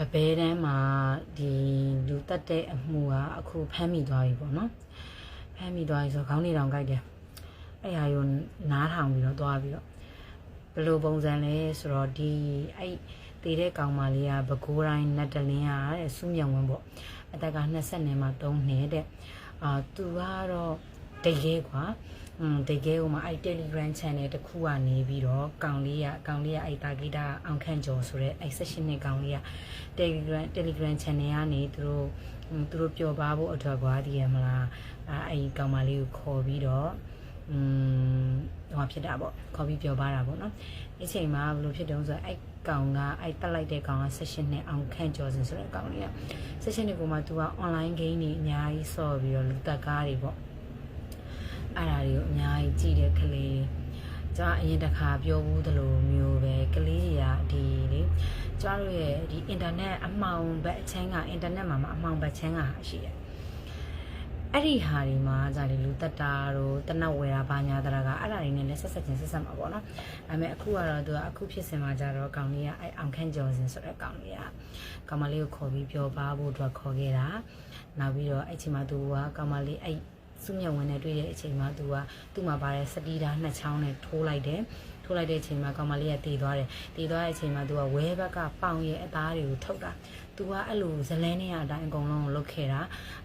အဘဲတန်းမှာဒီလူတက်တဲ့အမှုကအခုဖမ်းမိသွားပြီပေါ့နော်ဖမ်းမိသွားပြီဆိုတော့ခေါင်းနေတောင်ကြိုက်တယ်အဲ့ဟာရောနားထောင်ပြီးတော့သွားပြီးတော့ဘယ်လိုပုံစံလဲဆိုတော့ဒီအဲ့တည်တဲ့ကောင်မလေးကဘကိုးတိုင်းနတ်တလင်းကတဲ့စုမြံဝင်းပေါ့အသက်က20နဲ့မှ3နှစ်တဲ့အာသူကတော့ တကယ်ကွာอืมတကယ်ဟိုမှာအဲ့ Telegram channel တစ်ခုကနေပြီးတော့ကောင်လေးကကောင်လေးကအဲ့တာဂီတာအောင်ခန့်ကျော်ဆိုတဲ့အဲ့16နှစ်ကောင်လေးက Telegram Telegram channel ကနေသူတို့ဟွန်းသူတို့ပျော်ပါဖို့အတွက်ကွာဒီရမလားအဲအဲ့ဒီကောင်မလေးကိုခေါ်ပြီးတော့อืมဟောဖြစ်တာပေါ့ခေါ်ပြီးပျော်ပါတာပေါ့နော်အဲ့ချိန်မှာဘယ်လိုဖြစ်တုံးဆိုတော့အဲ့ကောင်ကအဲ့တက်လိုက်တဲ့ကောင်က16နှစ်အောင်ခန့်ကျော်စင်ဆိုတဲ့ကောင်လေးက16နှစ်ကိုမှ तू က online game တွေအများကြီးဆော့ပြီးတော့လူတက်ကားတွေပေါ့ အဲ့ဒါတွေကိုအများကြီးကြည့်တဲ့ကလေးကျွန်တော်အရင်တစ်ခါပြောဘူးသလိုမျိုးပဲကလေးတွေကဒီလေကျမတို့ရဲ့ဒီအင်တာနက်အမှောင်ဘက်အချမ်းကအင်တာနက်မှာမအမှောင်ဘက်ချမ်းကရှိတယ်အဲ့ဒီဟာဒီမှာဂျာဒီလူတက်တာတို့တနတ်ဝယ်တာဘာညာတရာကအဲ့ဒါတွေနဲ့လည်းဆက်ဆက်ချင်းဆက်ဆက်မှာပေါ့နော်ဒါပေမဲ့အခုကတော့သူကအခုဖြစ်စင်မှာကြတော့ကောင်လေးကအဲ့အောင်ခန့်ကျော်စင်ဆိုတဲ့ကောင်လေးကကောင်မလေးကိုခေါ်ပြီးပြောပါဖို့အတွက်ခေါ်ခဲ့တာနောက်ပြီးတော့အဲ့ချိန်မှာသူကကောင်မလေးအဲ့ စုမြတ်ဝင်နဲ့တွေ့တဲ့အချိန်မှာသူကသူ့မှာပါတဲ့စတီးတာနှစ်ချောင်းနဲ့ထိုးလိုက်တယ်ထိုးလိုက်တဲ့အချိန်မှာကောင်မလေးကတည်သွားတယ်တည်သွားတဲ့အချိန်မှာသူကဝဲဘက်ကပေါင်ရဲ့အသားတွေကိုထုတ်တာသူကအဲ့လိုဇလန်းနေရအတိုင်းအကုန်လုံးကိုလုတ်ခဲ့တာ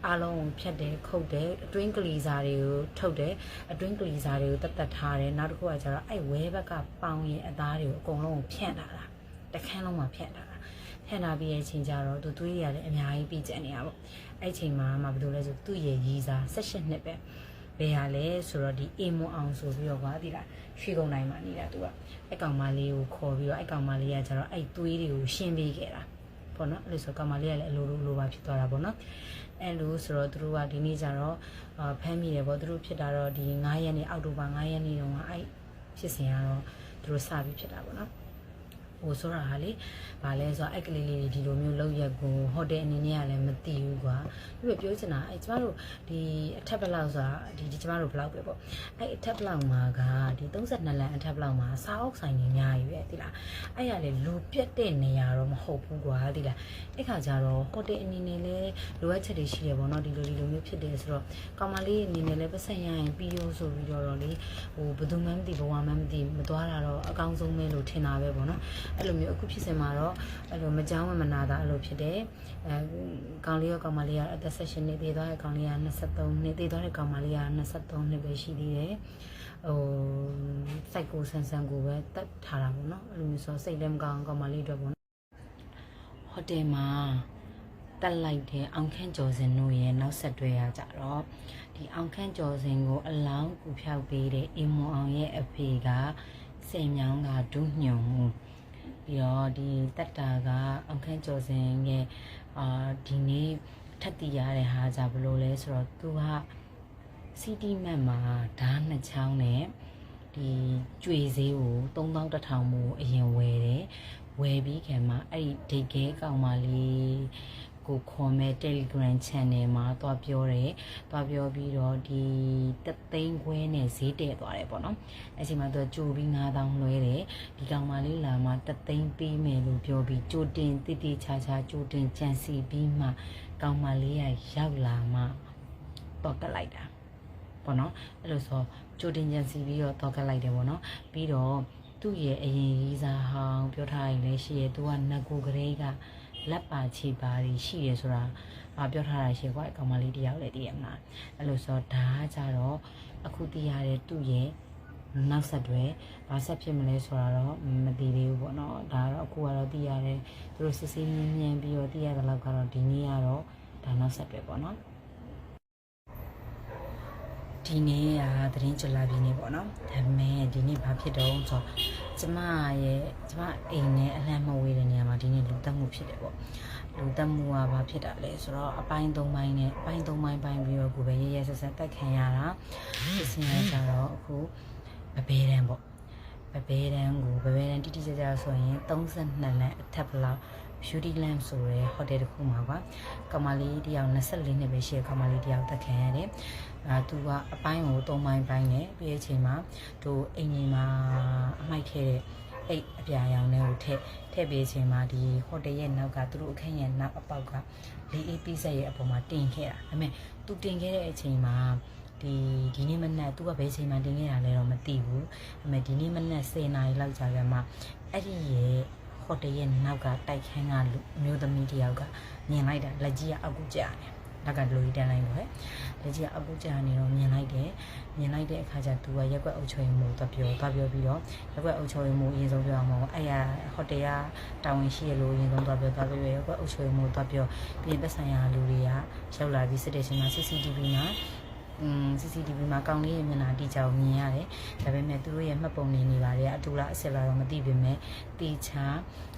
အားလုံးကိုဖြတ်တယ်ခုတ်တယ်အတွင်းကလီစာတွေကိုထုတ်တယ်အတွင်းကလီစာတွေကိုတတ်တတ်ထားတယ်နောက်တစ်ခုကကျတော့အဲ့ဝဲဘက်ကပေါင်ရဲ့အသားတွေကိုအကုန်လုံးကိုဖြန့်တာလားတခန်းလုံးမှာဖြန့်တာ လားဖြန့်တာပြီးရဲ့အချိန်ကျတော့သူသွေးတွေကလည်းအများကြီးပြီးကျန်နေတာပေါ့အဲ့ချိန်မှာမှဘယ်လိုလဲဆိုသူ့ရဲ့ရီးစား16နှစ်ပဲဘယ်ဟာလဲဆိုတော့ဒီအေမွန်အောင်ဆိုပြီးတော့ကွာဒီလားရွှေကုန်းတိုင်းမှာနေတာသူကအဲ့ကောင်မလေးကိုခေါ်ပြီးတော့အဲ့ကောင်မလေးကကျတော့အဲ့သွေးတွေကိုရှင်းပေးခဲ့တာပေါ့နော်အဲ့လိုဆိုကောင်မလေးကလည်းအလိုလိုလိုပါဖြစ်သွားတာပေါ့နော်အဲ့လိုဆိုတော့သူတို့ကဒီနေ့ကျတော့အာဖမ်းမိတယ်ပေါ့သူတို့ဖြစ်တာတော့ဒီ9ရက်နေ့အောက်တိုဘာ9ရက်နေ့တုန်းကအဲ့ဖြစ်စဉ်ကတော့သူတို့စပြီးဖြစ်တာပေါ့နော် ဟိုဆိုတာဟာလေဗာလဲဆိုတော့အဲ့ကလေးလေးတွေဒီလိုမျိုးလောက်ရက်ကိုဟိုတယ်အနေနဲ့ကလည်းမသိဘူးကွာပြီးတော့ပြောချင်တာအဲ့ကျမတို့ဒီအထက်ဘလောက်ဆိုတာဒီဒီကျမတို့ဘလောက်ပဲပေါ့အဲ့အထက်ဘလောက်မှာကဒီ32လမ်းအထက်ဘလောက်မှာစာအုပ်ဆိုင်ကြီးအများကြီးပဲဒီလားအဲ့ရလေလူပြက်တဲ့နေရာတော့မဟုတ်ဘူးကွာဒီလားအဲ့ခါကျတော့ဟိုတယ်အနေနဲ့လည်းလိုအပ်ချက်တွေရှိတယ်ပေါ့နော်ဒီလိုဒီလိုမျိုးဖြစ်တယ်ဆိုတော့ကောင်မလေးအနေနဲ့လည်းပတ်စံရရင်ပြီးရောဆိုပြီးတော့လေဟိုဘယ်သူမှမသိဘဝမှမသိမသွားတာတော့အကောင်းဆုံးပဲလို့ထင်တာပဲပေါ့နော်အဲ့လိုမျိုးအခုဖြစ်စင်မှာတော့အဲ့လိုမကြောင်းမနာတာအဲ့လိုဖြစ်တယ်အဲကောင်လေးရောကောင်မလေးကအသက်16နှစ်တည်သွားတဲ့ကောင်လေးက23နှစ်တည်သွားတဲ့ကောင်မလေးက23နှစ်ပဲရှိသေးတယ်ဟိုစိုက်ကိုဆန်ဆန်ကိုပဲတတ်ထားတာပေါ့နော်အဲ့လိုမျိုးဆိုစိတ်လည်းမကောင်းကောင်မလေးအတွက်ပေါ့နော်ဟိုတယ်မှာတက်လိုက်တဲ့အောင်ခန့်ကျော်စင်တို့ရဲ့နောက်ဆက်တွဲရကြတော့ဒီအောင်ခန့်ကျော်စင်ကိုအလောင်းကူဖြောက်ပေးတဲ့အင်မွန်အောင်ရဲ့အဖေကစင်မြောင်းကဒုညုံမှု ပြီးတော့ဒီတက်တာကအောင်ခန့်ကျော်စင်ရဲ့အာဒီနေ့ထပ်တည်ရတဲ့ဟာကြဘလို့လဲဆိုတော့သူကစီတီမတ်မှာဓာတ်နှစ်ချောင်းနဲ့ဒီကြွေဈေးကို3100မို့အရင်ဝယ်တယ်ဝယ်ပြီးခင်မှာအဲ့ဒီဒိတ်ခဲကောင်မလေး ကိုခေါ်မဲ့ Telegram channel မှာတွားပြောတယ်။တွားပြောပြီးတော့ဒီတသိန်းခွဲနဲ့ဈေးတည့်သွားတယ်ပေါ့နော်။အဲ့ဒီမှာသူကြိုပြီး9000လွှဲတယ်။ဒီကောင်မလေးလာမှတသိန်းပေးမယ်လို့ပြောပြီးကြိုတင်တိတိချာချာကြိုတင်ကြံစီပြီးမှကောင်မလေးရရောက်လာမှတော့ကလိုက်တာ။ပေါ့နော်။အဲ့လိုဆိုကြိုတင်ကြံစီပြီးတော့တော့ကလိုက်တယ်ပေါ့နော်။ပြီးတော့သူ့ရဲ့အရင်ရေးစားဟောင်းပြောထားရင်လည်းရှိရဲ့သူကနတ်ကိုကလေးက လက်ပါချီပါတွေရှိရဲဆိုတာမပြောထားတာရှိကွာအကောင်မလေးတယောက်လည်းတည်ရမလားအဲ့လိုဆိုဒါကကြတော့အခုတည်ရတဲ့သူ့ရဲ့နောက်ဆက်တွဲဘာဆက်ဖြစ်မလဲဆိုတာတော့မသိသေးဘူးပေါ့နော်ဒါကတော့အခုကတော့တည်ရတယ်သူတို့စစ်ဆေးမြင်းမြန်းပြီးတော့တည်ရတဲ့လောက်ကတော့ဒီနေ့ကတော့ဒါနောက်ဆက်တွဲပေါ့နော် ဒီနေ့ကသတင်းကြလာပြီနေပေါ့နော်ဒါပေမဲ့ဒီနေ့ဘာဖြစ်တော့ဆိုတော့ကျမရဲ့ကျမအိမ်နဲ့အလန့်မဝေးတဲ့နေရာမှာဒီနေ့လူတက်မှုဖြစ်တယ်ပေါ့လူတက်မှုကဘာဖြစ်တာလဲဆိုတော့အပိုင်း၃ပိုင်းနဲ့အပိုင်း၃ပိုင်းပိုင်းပြီးတော့ကိုပဲရရဆက်ဆက်တက်ခံရတာဖြစ်စဉ်ရကြတော့အခုပပဲတန်းပေါ့ပပဲတန်းကိုပပဲတန်းတိတိကျကျဆိုရင်32လမ်းအထက်ဘလောက် Beauty Lamp ဆိုရဲဟိုတယ်တစ်ခုမှာပါကမလေးတယောက်24နှစ်ပဲရှိရကမလေးတယောက်တက်ခံရတယ်အာသူကအပိုင်းကို3ပိုင်းပိုင်းနဲ့ပြီးတဲ့အချိန်မှာသူအင်ဂျင်မှာအမိုက်ထဲတဲ့အိတ်အပြာရောင်တွေကိုထည့်ထည့်ပေးခြင်းမှာဒီဟိုတယ်ရဲ့နောက်ကသူတို့အခန်းရဲ့နောက်အပေါက်ကလေးအေးပီးဆက်ရဲ့အပေါ်မှာတင်ခဲ့တာဒါပေမဲ့သူတင်ခဲ့တဲ့အချိန်မှာဒီဒီနေ့မနက်သူကဘယ်ချိန်မှတင်ခဲ့တာလဲတော့မသိဘူးဒါပေမဲ့ဒီနေ့မနက်10နာရီလောက်ကြာပြန်မှအဲ့ဒီရဲ့ ဟိုတယ်ရဲ့နောက်ကတိုက်ခန်းကလူအမျိုးသမီးတစ်ယောက်ကမြင်လိုက်တာလက်ကြီးကအောက်ကိုကြာနေလက်ကလူကြီးတန်းလိုက်လို့ဟဲ့လက်ကြီးကအောက်ကိုကြာနေတော့မြင်လိုက်တယ်မြင်လိုက်တဲ့အခါကျသူကရက်ွက်အုပ်ချုပ်ရေးမှုတော့ပြောတော့ပြောပြီးတော့ရက်ွက်အုပ်ချုပ်ရေးမှုအရင်ဆုံးပြောအောင်မဟုတ်အဲ့ရဟိုတယ်ကတာဝန်ရှိရလို့အရင်ဆုံးတော့ပြောတော့ပြောရက်ွက်အုပ်ချုပ်ရေးမှုတော့ပြောပြင်သက်ဆိုင်ရာလူတွေကရောက်လာပြီးစစ်တဲ့ချိန်မှာ CCTV မှာอืม CCTV မှာကောင်းလေးရဲ့မျက်နှာတိကျအောင်မြင်ရတယ်။ဒါပေမဲ့သူတို့ရဲ့မှတ်ပုံနေနေပါလေအတူလားအစ်စ်လားတော့မသိပေမဲ့တေချာ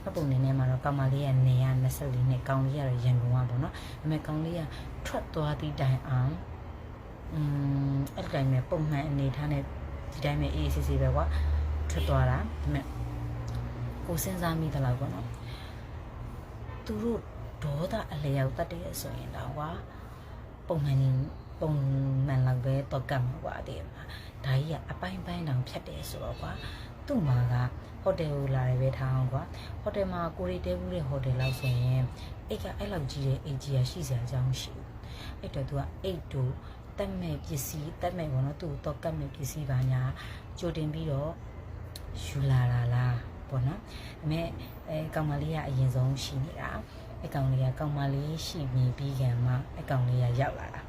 မှတ်ပုံနေနေမှာတော့ကောင်မလေးရဲ့နေရ24နှစ်ကောင်းလေးကတော့ရန်ကုန်ကပေါ့နော်။ဒါပေမဲ့ကောင်းလေးကထွက်သွားသည့်တိုင်အောင်อืมအဲ့ဒီတိုင်းပဲပုံမှန်အနေထားနဲ့ဒီတိုင်းပဲအေးအေးဆေးဆေးပဲကွာထွက်သွားတာဒါပေမဲ့ကိုစဉ်းစားမိတယ်လို့ပေါ့နော်သူတို့ဒေါသအလျောက်တတ်တဲ့ဆိုရင်တော့ကွာပုံမှန်နေ ပုံမှန်လောက်ပဲတော့ကတ်မှာကွာတဲ့မှာဒါကြီးကအပိုင်းပိုင်းတောင်ဖြတ်တယ်ဆိုတော့ကွာသူ့မှာကဟိုတယ်ကိုလာတယ်ပဲထားအောင်ကွာဟိုတယ်မှာကိုရီတဲဘူးတဲ့ဟိုတယ်လောက်ဆိုရင်အိတ်ကအဲ့လောက်ကြီးတဲ့အိတ်ကြီးရရှိစရာအကြောင်းမရှိဘူးအဲ့တော့သူကအိတ်တို့တက်မဲ့ပစ္စည်းတက်မဲ့ဘောနော်သူ့တော့ကတ်မဲ့ပစ္စည်းပါညာကြိုတင်ပြီးတော့ယူလာတာလားပေါ့နော်ဒါပေမဲ့အဲကောင်မလေးကအရင်ဆုံးရှိနေတာအကောင်လေးကကောင်မလေးရှိပြီးပြီးကံမှအကောင်လေးကရောက်လာတာ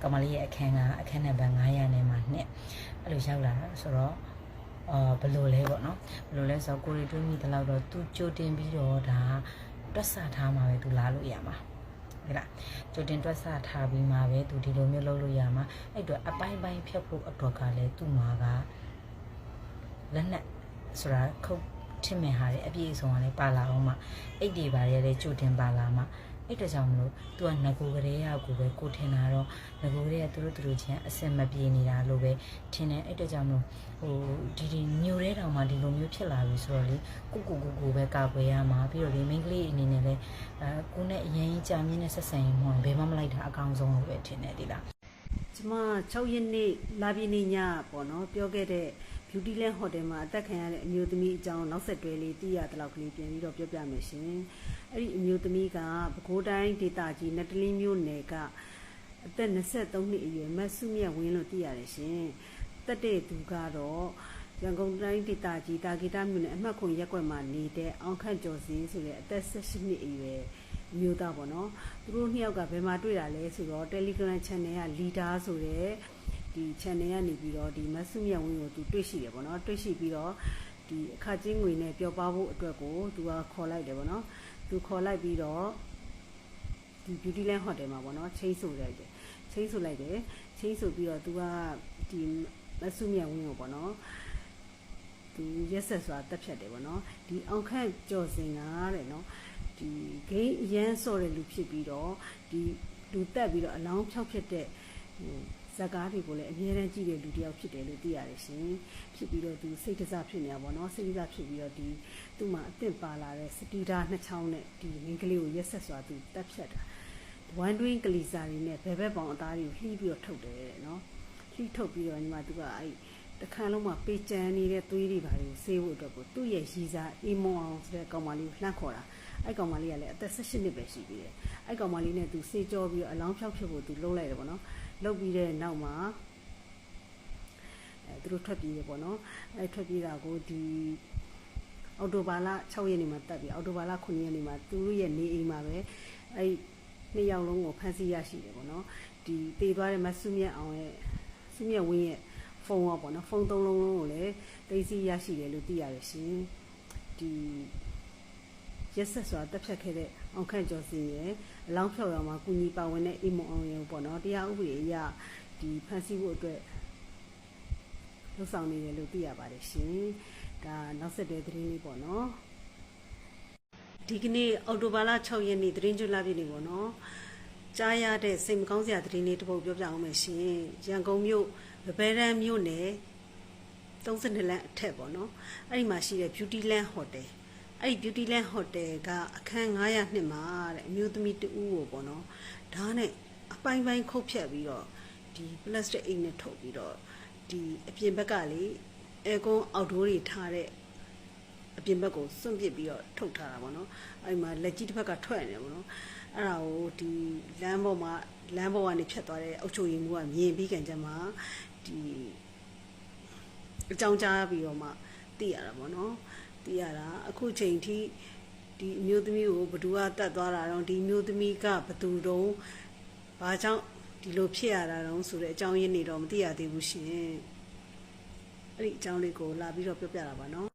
ကောင်မလေးရဲ့အခန်းကအခန်းနံပါတ်900နဲ့မှနှစ်အဲ့လိုရောက်လာတာဆိုတော့အာဘယ်လိုလဲပေါ့နော်ဘယ်လိုလဲဆိုတော့ကိုရီတွင်းမိတလောက်တော့သူကြိုတင်ပြီးတော့ဒါတွက်ဆထားမှာပဲသူလာလို့ရမှာဟုတ်လားကြိုတင်တွက်ဆထားပြီးမှပဲသူဒီလိုမျိုးလုပ်လို့ရမှာအဲ့တော့အပိုင်းပိုင်းဖြတ်ဖို့အတွက်ကလည်းသူ့မှာကလက်နက်ဆိုတာခုတ်ထင်မဲ့ဟာတွေအပြည့်အစုံကလည်းပါလာအောင်မှအိတ်တွေပါတွေလည်းကြိုတင်ပါလာမှ အဲ့တကြောင့်မလို့သူကငကိုကလေးရကိုပဲကိုထင်တာတော့ငကိုကလေးကသူတို့သူတို့ချင်းအစင်မပြေနေတာလို့ပဲထင်တယ်အဲ့တကြောင့်မလို့ဟိုဒီဒီညိုတဲ့တောင်မှဒီလိုမျိုးဖြစ်လာပြီဆိုတော့လေကိုကိုကိုကိုပဲကာကွယ်ရမှာပြီးတော့လေမိန်းကလေးအနေနဲ့လည်းအဲကိုနဲ့အရင်ကြာမြင့်တဲ့ဆက်ဆံရေးမှဘယ်မှမလိုက်တာအကောင်းဆုံးလို့ပဲထင်တယ်ဒီလားကျမ6ရက်နေ့လာပြည်နေညပေါ့နော်ပြောခဲ့တဲ့ Beauty Land Hotel မှာအသက်ခံရတဲ့အမျိုးသမီးအကြောင်းနောက်ဆက်တွဲလေးသိရတဲ့လောက်ကလေးပြန်ပြီးတော့ပြောပြမယ်ရှင်။အဲ့ဒီအမျိုးသမီးကပဲခူးတိုင်းဒေသကြီးနတလင်းမြို့နယ်ကအသက်23နှစ်အရွယ်မဆုမြတ်ဝင်းလို့သိရတယ်ရှင်။တက်တဲ့သူကတော့ရန်ကုန်တိုင်းဒေသကြီးတာဂီတာမြို့နယ်အမှတ်ခွန်ရက်ကွက်မှာနေတဲ့အောင်ခန့်ကျော်စင်းဆိုတဲ့အသက်18နှစ်အရွယ်အမျိုးသားပေါ့နော်သူတို့နှစ်ယောက်ကဘယ်မှာတွေ့တာလဲဆိုတော့ Telegram Channel က leader ဆိုတဲ့ ဒီ channel ကနေပြီးတော့ဒီမဆုမြတ်ဝင်းကိုသူတွေ့ရှိတယ်ပေါ့နော်တွေ့ရှိပြီးတော့ဒီအခချင်းငွေနဲ့ပျော်ပါဖို့အတွက်ကိုသူကခေါ်လိုက်တယ်ပေါ့နော်သူခေါ်လိုက်ပြီးတော့ဒီ Beauty Land Hotel မှာပေါ့နော်ချိန်ဆိုလိုက်တယ်ချိန်ဆိုလိုက်တယ်ချိန်ဆိုပြီးတော့သူကဒီမဆုမြတ်ဝင်းကိုပေါ့နော်သူရက်ဆက်စွာတက်ဖြတ်တယ်ပေါ့နော်ဒီအောင်ခန့်ကြော်စင်ကတဲ့နော်ဒီဂိမ်းအရန်စော့တဲ့လူဖြစ်ပြီးတော့ဒီလူတက်ပြီးတော့အလောင်းဖြောက်ဖြစ်တဲ့ဟို ဇက်ကားတွေကိုလည်းအများအားကြည့်တဲ့လူတစ်ယောက်ဖြစ်တယ်လို့သိရတယ်ရှင်ဖြစ်ပြီးတော့သူစိတ်တစဖြစ်နေတာပေါ့နော်စိတ်တစဖြစ်ပြီးတော့ဒီသူ့မှာအသင့်ပါလာတဲ့စတီဒါနှစ်ချောင်းနဲ့ဒီမင်းကလေးကိုရက်ဆက်စွာသူတက်ဖြတ်တာဝမ်တွင်းကလီစာတွေနဲ့ဘယ်ဘက်ပေါင်အသားတွေကိုလှီးပြီးတော့ထုတ်တယ်တဲ့နော်လှီးထုတ်ပြီးတော့ညီမသူကအဲ့တခါလုံးမှာပေကြံနေတဲ့သွေးတွေပါတွေကိုဆေးဖို့အတွက်ကိုသူ့ရဲ့ရည်စားအေးမွန်အောင်ဆိုတဲ့ကောင်မလေးကိုလှမ်းခေါ်တာ အဲ့ကောင်မလေးကလည်းအသက်18နှစ်ပဲရှိသေးတယ်အဲ့ကောင်မလေးနဲ့သူဆေးကြောပြီးတော့အလောင်းဖြောက်ဖြစ်ဖို့သူလှုပ်လိုက်တယ်ပေါ့နော်လှုပ်ပြီးတဲ့နောက်မှာအဲသူတို့ထွက်ပြေးတယ်ပေါ့နော်အဲထွက်ပြေးတာကိုဒီအော်တိုဘာလ6ရက်နေ့မှာတက်ပြီးအော်တိုဘာလ9ရက်နေ့မှာသူတို့ရဲ့နေအိမ်မှာပဲအဲနှစ်ယောက်လုံးကိုဖမ်းဆီးရရှိတယ်ပေါ့နော်ဒီတည်သွားတဲ့မဆုမြတ်အောင်ရဲ့ဆုမြတ်ဝင်းရဲ့ဖုန်းရောပေါ့နော်ဖုန်းသုံးလုံးလုံးကိုလည်းသိသိရရှိတယ်လို့သိရတယ်ရှင်ဒီ ရက်ဆက်စွာတက်ဖြတ်ခဲ့တဲ့အောင်ခန့်ကျော်စင်ရဲ့အလောင်းဖြောက်ရမှာကုညီပါဝင်တဲ့အိမ်မအောင်ရုံပေါ့နော်တရားဥပဒေအရဒီဖန်ဆီးဖို့အတွက်လှုပ်ဆောင်နေတယ်လို့သိရပါတယ်ရှင်ဒါနောက်ဆက်တွဲသတင်းလေးပေါ့နော်ဒီကနေ့အော်တိုဘာလ6ရက်နေ့သတင်းကျွလာပြည့်နေပေါ့နော်ကြားရတဲ့စိတ်မကောင်းစရာသတင်းလေးတစ်ပုဒ်ပြောပြအောင်မယ်ရှင်ရန်ကုန်မြို့ဗဘဲရန်မြို့နယ်32လမ်းအထက်ပေါ့နော်အဲ့ဒီမှာရှိတဲ့ Beauty Land Hotel အဲ့ဒီ Beauty Land Hotel ကအခန်း900နှစ်မှာတဲ့အမျိုးသမီးတူဦးကိုပေါ့နော်ဒါနဲ့အပိုင်းပိုင်းခုတ်ဖြတ်ပြီးတော့ဒီ plastic အိတ်နဲ့ထုတ်ပြီးတော့ဒီအပြင်ဘက်ကလေအဲကွန်အောက်ဒိုးတွေထားတဲ့အပြင်ဘက်ကိုစွန့်ပစ်ပြီးတော့ထုတ်ထားတာပေါ့နော်အဲ့ဒီမှာလက်ကြီးတစ်ဖက်ကထွက်နေတယ်ပေါ့နော်အဲ့ဒါကိုဒီလမ်းပေါ်မှာလမ်းပေါ်ကနေဖြတ်သွားတဲ့အုတ်ချိုရည်မှုကမြင်ပြီးကြံကြမှာဒီအကြောင်းကြားပြီးတော့မှသိရတာပေါ့နော် သိရတာအခုချိန်ထိဒီအမျိုးသမီးကိုဘသူကတတ်သွားတာတော့ဒီအမျိုးသမီးကဘသူတုံးဘာကြောင့်ဒီလိုဖြစ်ရတာတော့ဆိုတဲ့အကြောင်းရင်းနေတော့မသိရသေးဘူးရှင်အဲ့ဒီအကြောင်းလေးကိုလာပြီးတော့ပြောပြတာပါနော်